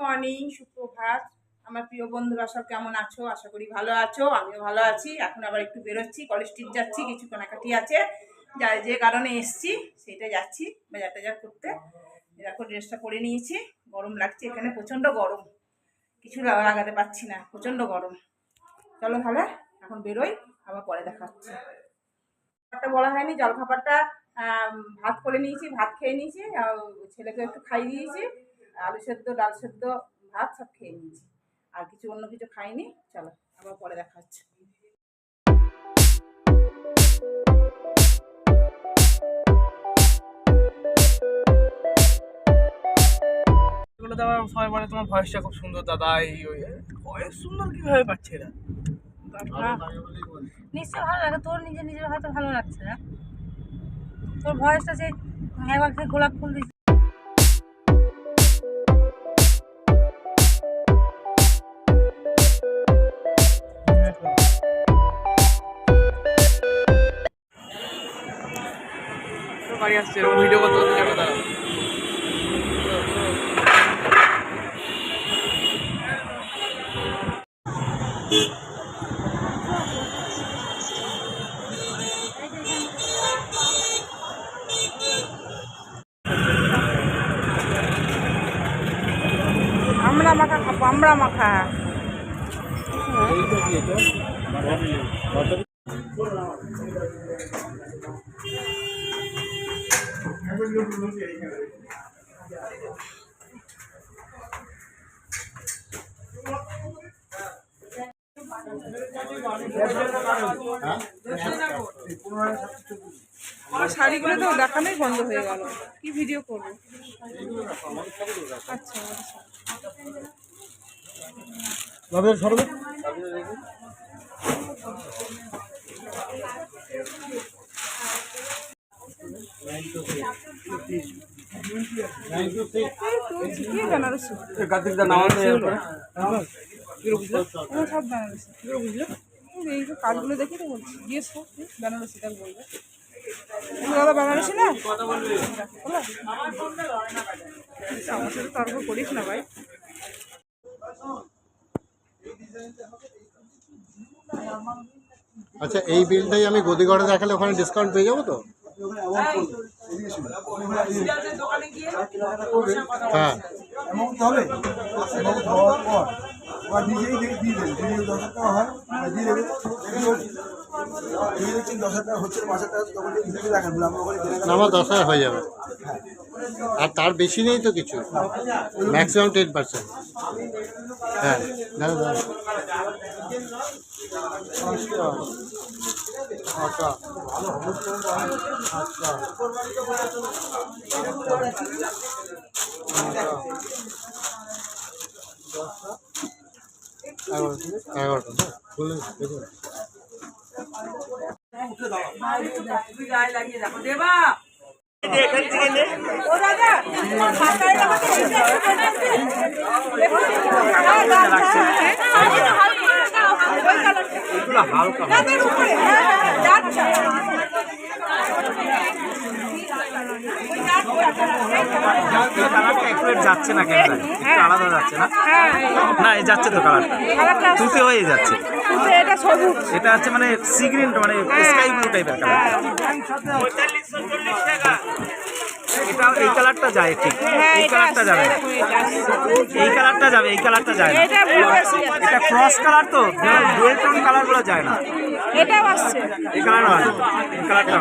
Morning সুপ্রভাত। আমার প্রিয় বন্ধুরা, সব কেমন আছো? আশা করি ভালো আছো, আমিও ভালো আছি। এখন আবার একটু বেরোচ্ছি কলেজ স্ট্রিট যাচ্ছি, কিছু কেনাকাটি আছে। যা যে কারণে এসছি সেটা যাচ্ছি, বাজার টাজার করতে। দেখো ড্রেসটা পরে নিয়েছি। গরম লাগছে, এখানে প্রচণ্ড গরম। কিছু লাগাতে পারছি না, প্রচণ্ড গরম। চলো তাহলে, এখন বেরোই, আবার পরে দেখাচ্ছি। খাবারটা বলা হয়নি, জলখাবারটা ভাত করে নিয়েছি, ভাত খেয়ে নিয়েছি ছেলেকে একটু খাইয়ে দিয়েছি। আলু সেদ্ধ ডাল সেদ্ধ ভাত সব খেয়ে নিয়েছি। আর কিছু অন্য কিছু খাইনি। চলো আবার পরে দেখা হচ্ছে। এগুলো তো আবার সবাই বলে তোমার ভয়েসটা খুব সুন্দর দাদা এই ওই ভয়েস সুন্দর কীভাবে পাচ্ছে এরা? নিশ্চয় ভালো লাগে তোর নিজে নিজের হয়তো ভালো লাগছে না। তোর ভয়েসটা সেই একবার খেয়ে গোলাপ ফুল দিচ্ছে বাড়ি আসছে এরকম ভিডিও করতে করতে যাবে তারা আমরা মাখা খাব আমরা মাখা আমার শাড়িগুলো তো দেখানোই বন্ধ হয়ে গেল। কি ভিডিও করব? আচ্ছা আচ্ছা বেনারসি এই যে কাজগুলো তো বলছি গিয়ে বেনারসি দাদা বেনারসি না। আমার তর্ক করিস না ভাই আচ্ছা এই বিলটাই আমি গদিঘরে দেখালে ওখানে ডিসকাউন্ট পেয়ে যাব তো হ্যাঁ দশ হয় আমার দশ হাজার হয়ে যাবে। আর তার বেশি নেই তো কিছু। ম্যাক্সিমাম টেন পার্সেন্ট হ্যাঁ দাদা দাদা। আচ্ছা আচ্ছা এগারোটা এগারোটা না খুলে দেখুন যাচ্ছে না কেন আলাদা যাচ্ছে না? না এই যাচ্ছে তো কালারটা তুতে হয়ে যাচ্ছে। এটা সবুজ। এটা হচ্ছে মানে সি গ্রিন মানে স্কাই ব্লু টাইপের কালার এটা এই কালারটা যায় ঠিক। এই কালারটা যাবে। এই কালারটা যাবে এই কালারটা যায় না। এটা ক্রস কালার তো ডুয়েল টোন কালারগুলো যায় না। এটাও আসছে। এই কালারটা এই কালারটা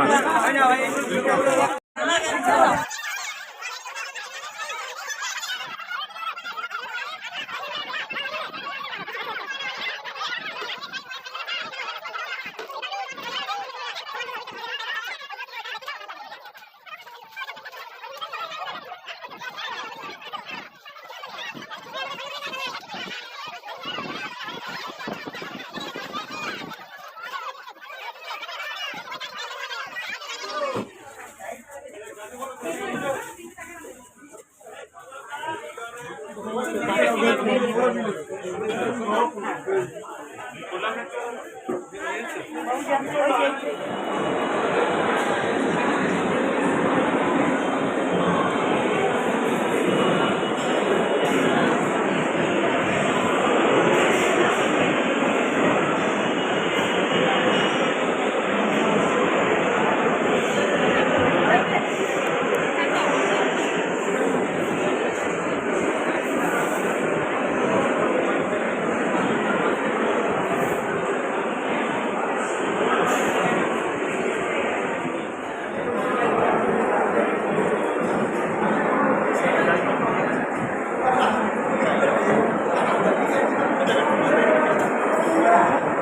Obrigado.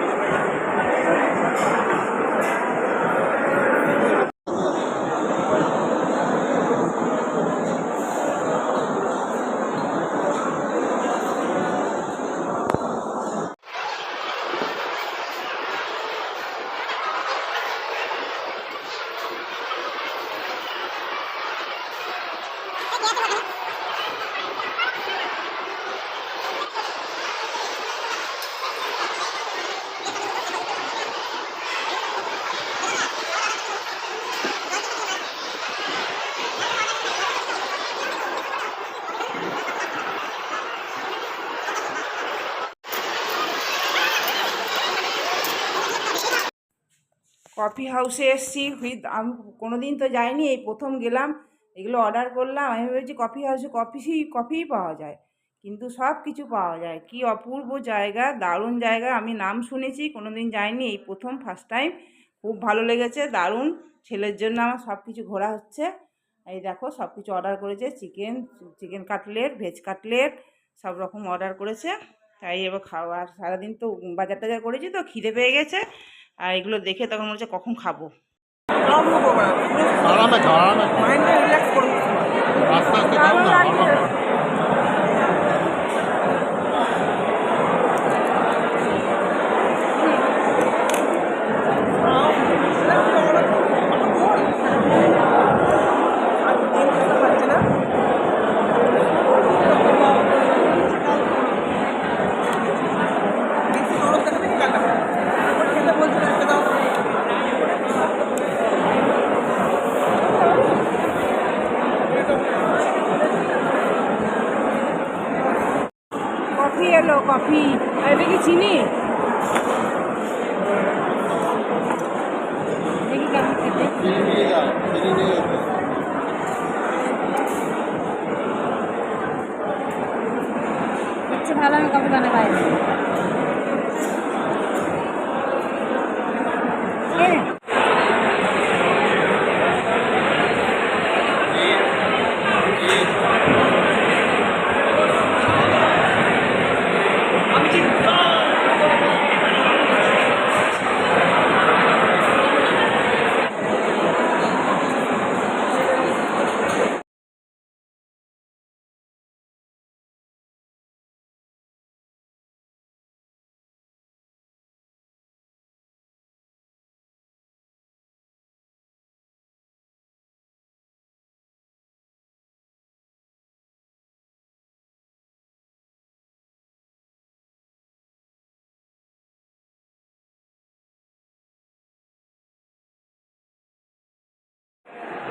কফি হাউসে এসেছি। হুইথ আমি কোনো দিন তো যাইনি, এই প্রথম গেলাম, এগুলো অর্ডার করলাম। আমি ভেবেছি কফি হাউসে কফি কফিই পাওয়া যায়। কিন্তু সব কিছু পাওয়া যায়। কি অপূর্ব জায়গা, দারুণ জায়গা। আমি নাম শুনেছি কোনো দিন যাইনি, এই প্রথম ফার্স্ট টাইম খুব ভালো লেগেছে, দারুণ। ছেলের জন্য আমার সব কিছু ঘোরা হচ্ছে। এই দেখো, সব কিছু অর্ডার করেছে। Chicken chicken cutlet veg cutlet সব রকম অর্ডার করেছে। তাই এবার খাওয়া সারাদিন তো বাজার টাজার করেছি তো, খিদে পেয়ে গেছে। আর এগুলো দেখে তখন মনে হচ্ছে কখন খাব? আরামে আরামে মাইন্ডটা রিল্যাক্স করুন আস্তে আস্তে খাও। কফি। আর এটা কি চিনি। দেখি কেমন খেতে। হচ্ছে ভালো আমি কফি বানাই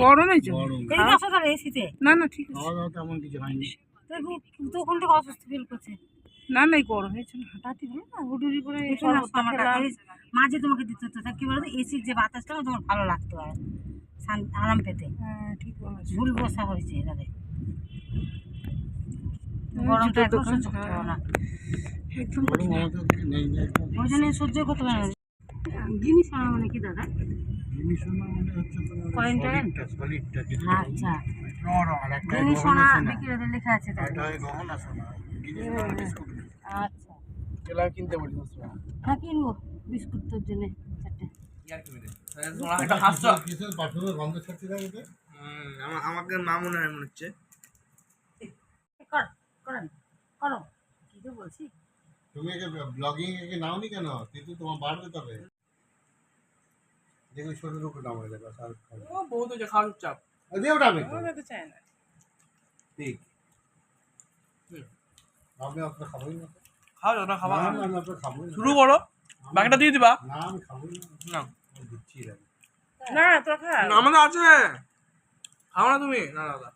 হোক। গরমে। তো এই বসো তাহলে এসিতে না না ঠিক আছে। তেমন কিছু হয়নি। তো কোন থেকে অসুস্থ ফিল করছে। না না এই গরম হয়েছে না হাঁটাহাঁটি হলো না? হুডুরি করে মাঝে তোমাকে দিতে হতো। তা কি বলতো? এসির যে বাতাসটা তোমার ভালো লাগতো আর। আরাম পেতে। হ্যাঁ ঠিক ভুল বসা হয়েছে এটাতে গরমটা একদম সহ্য করতে পারো না। একদম ওই জন্য সহ্য করতে পারো না। জিনিস আনা মানে কি দাদা? আচ্ছা। সোনা লেখা আছে আচ্ছা। কিনতে বলি। হ্যাঁ কিনবো। বিস্কুট তোর জন্য চারটে। আমা- আমাকে মা মনে হয় মনে হচ্ছে। কর কি বলছি? তুমি ব্লগিং একে নাওনি কেন? কিন্তু তোমার বাড়বে তবে দেখো শরীর উপরে নামাই দেবে ও চাপ। চুপচাপ দিয়ে ওটা আমি আমার তো চাই না। ঠিক। আমি আপনার খাবোই না। খাও যত খাওয়া না, না, আমি আপনার খাবোই না। শুরু করো। বাকিটা দিয়ে দিবা। না আমি খাবোই না। না। আমি দিচ্ছি না না তোরা খা। না, আমাদের আছে। খাও না তুমি। না দাদা